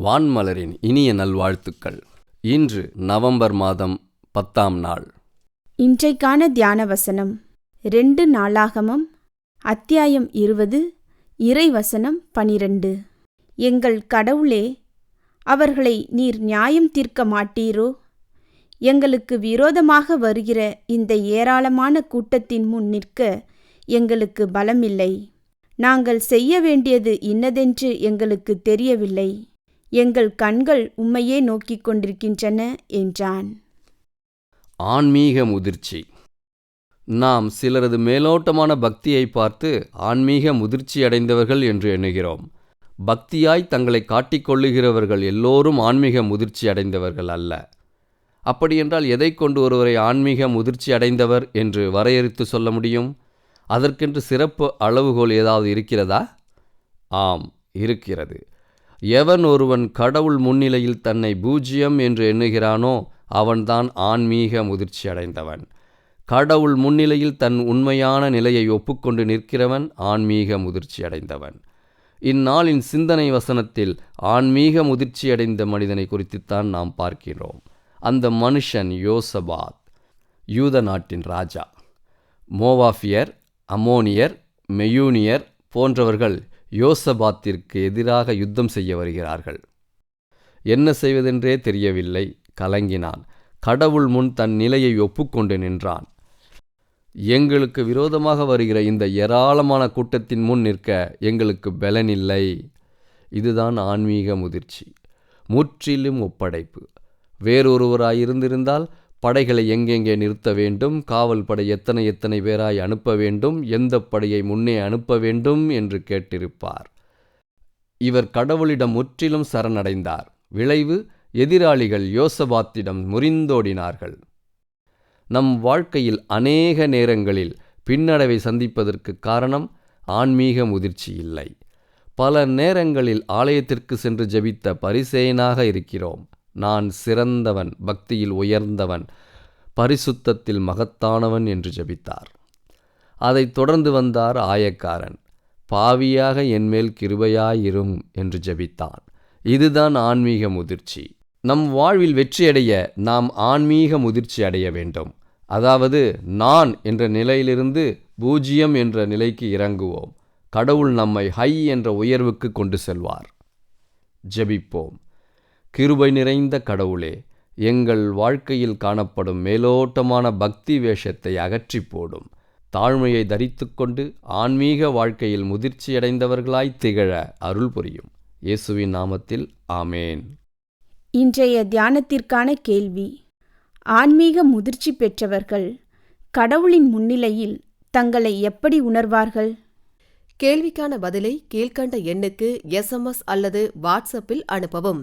வான்மலரின் இனிய நல்வாழ்த்துக்கள். இன்று நவம்பர் மாதம் பத்தாம் நாள். இன்றைக்கான தியான வசனம் ரெண்டு நாளாகமம் அத்தியாயம் இருபது இறைவசனம் பனிரெண்டு. எங்கள் கடவுளே அவர்களை நீர் நியாயம் தீர்க்க மாட்டீரோ? எங்களுக்கு விரோதமாக வருகிற இந்த ஏராளமான கூட்டத்தின் முன் நிற்க எங்களுக்கு பலமில்லை. நாங்கள் செய்ய வேண்டியது இன்னதென்று எங்களுக்கு தெரியவில்லை. எங்கள் கண்கள் உம்மையே நோக்கிக் கொண்டிருக்கின்றன என்றான். ஆன்மீக முதிர்ச்சி. நாம் சிலரது மேலோட்டமான பக்தியை பார்த்து ஆன்மீக முதிர்ச்சி அடைந்தவர்கள் என்று எண்ணுகிறோம். பக்தியாய் தங்களை காட்டிக்கொள்ளுகிறவர்கள் எல்லோரும் ஆன்மீக முதிர்ச்சி அடைந்தவர்கள் அல்ல. அப்படியென்றால் எதை கொண்டு ஒருவரை ஆன்மீக முதிர்ச்சி அடைந்தவர் என்று வரையறுத்து சொல்ல முடியும்? அதற்கென்று சிறப்பு அளவுகோல் ஏதாவது இருக்கிறதா? ஆம் இருக்கிறது. எவன் ஒருவன் கடவுள் முன்னிலையில் தன்னை பூஜ்யம் என்று எண்ணுகிறானோ அவன்தான் ஆன்மீக முதிர்ச்சி அடைந்தவன். கடவுள் முன்னிலையில் தன் உண்மையான நிலையை ஒப்புக்கொண்டு நிற்கிறவன் ஆன்மீக முதிர்ச்சி அடைந்தவன். இந்நாளின் சிந்தனை வசனத்தில் ஆன்மீக முதிர்ச்சி அடைந்த மனிதனை குறித்துத்தான் நாம் பார்க்கிறோம் அந்த மனுஷன் யோசபாத் யூத நாட்டின் ராஜா. மோவாஃபியர் அமோனியர் மெயூனியர் போன்றவர்கள் யோசபாத்திற்கு எதிராக யுத்தம் செய்ய வருகிறார்கள். என்ன செய்வதென்றே தெரியவில்லை. கலங்கினான். கடவுள் முன் தன் நிலையை ஒப்புக்கொண்டு நின்றான். எங்களுக்கு விரோதமாக வருகிற இந்த ஏராளமான கூட்டத்தின் முன் நிற்க எங்களுக்கு பலனில்லை இதுதான் ஆன்மீக முதிர்ச்சி. முற்றிலும் ஒப்படைப்பு. வேறொருவராயிருந்திருந்தால் படைகளை எங்கெங்கே நிறுத்த வேண்டும்? காவல் படை எத்தனை எத்தனை பேராய் அனுப்ப வேண்டும்? எந்த படையை முன்னே அனுப்ப வேண்டும்? என்று கேட்டிருப்பார். இவர் கடவுளிடம் முற்றிலும் சரணடைந்தார். விளைவு எதிராளிகள் யோசபாத்திடம் முறிந்தோடினார்கள். நம் வாழ்க்கையில் அநேக நேரங்களில் பின்னடைவை சந்திப்பதற்கு காரணம் ஆன்மீக முதிர்ச்சி இல்லை. பல நேரங்களில் ஆலயத்திற்கு சென்று ஜெபித்த பரிசேயனாக இருக்கிறோம். நான் சிறந்தவன் பக்தியில் உயர்ந்தவன் பரிசுத்தத்தில் மகத்தானவன் என்று ஜபித்தார். அதைத் தொடர்ந்து வந்தார் ஆயக்காரன். பாவியாக என்மேல் கிருபையாயிரும் என்று ஜெபித்தான். இதுதான் ஆன்மீக முதிர்ச்சி. நம் வாழ்வில் வெற்றியடைய நாம் ஆன்மீக முதிர்ச்சி அடைய வேண்டும். அதாவது நான் என்ற நிலையிலிருந்து பூஜ்ஜியம் என்ற நிலைக்கு இறங்குவோம். கடவுள் நம்மை ஹை என்ற உயர்வுக்கு கொண்டு செல்வார். ஜெபிப்போம். கிருபை நிறைந்த கடவுளே எங்கள் வாழ்க்கையில் காணப்படும் மேலோட்டமான பக்தி வேஷத்தை அகற்றி போடும் தாழ்மையை தரித்துக்கொண்டு ஆன்மீக வாழ்க்கையில் முதிர்ச்சியடைந்தவர்களாய் திகழ அருள் புரியும். இயேசுவின் நாமத்தில் ஆமேன். இன்றைய தியானத்திற்கான கேள்வி ஆன்மீக முதிர்ச்சி பெற்றவர்கள் கடவுளின் முன்னிலையில் தங்களை எப்படி உணர்வார்கள்? கேள்விக்கான பதிலை கீழ்க்கண்ட எண்ணுக்கு எஸ்எம்எஸ் அல்லது வாட்ஸ்அப்பில் அனுப்பவும்.